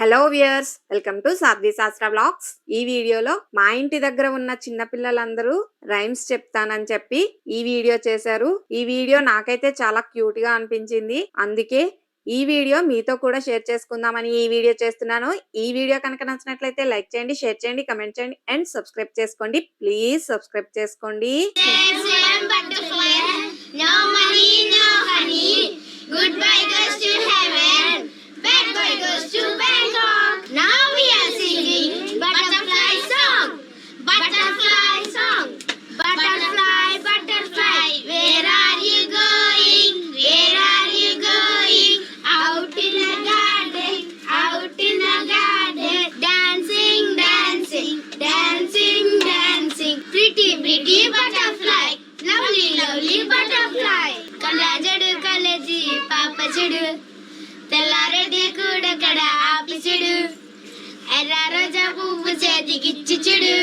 Hello viewers welcome to Sadhvi Shastra blogs ఈ వీడియోలో మా ఇంటి దగ్గర ఉన్న చిన్నపిల్లలందరూ రైమ్స్ చెప్తానని చెప్పి ఈ వీడియో చేశారు. ఈ వీడియో నాకైతే చాలా క్యూట్గా అనిపించింది. అందుకే ఈ వీడియో మీతో కూడా షేర్ చేసుకుందామని ఈ వీడియో చేస్తున్నాను. ఈ వీడియో కనుక నచ్చినట్లయితే లైక్ చేయండి షేర్ చేయండి కమెంట్ చేయండి అండ్ సబ్స్క్రైబ్ చేసుకోండి. ప్లీజ్ సబ్స్క్రైబ్ చేసుకోండి. ఆపచుడు కూడా దిగుడక్కడ ఆపిచుడు ఎర్ర రోజా పువ్వు చేతికిచ్చిచుడు.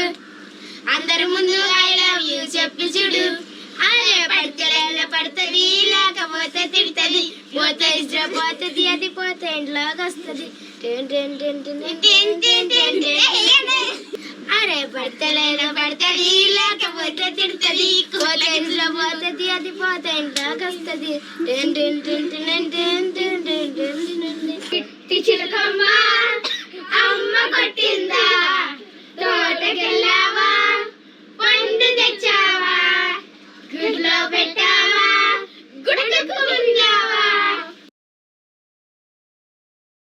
అందరి ముందు ఐ లవ్ యూ చెప్పుచుడు. అదే పడితే పడుతుంది లేకపోతే తిడుతుంది. పోతే ఇస్ర పోతుంది అది పోతే ఇంట్లోకి వస్తుంది. అరే పడతలేదు పడుతుంది లేకపోతే తిడుతుంది. దాటిపోతే ఇంటాకొస్తుంది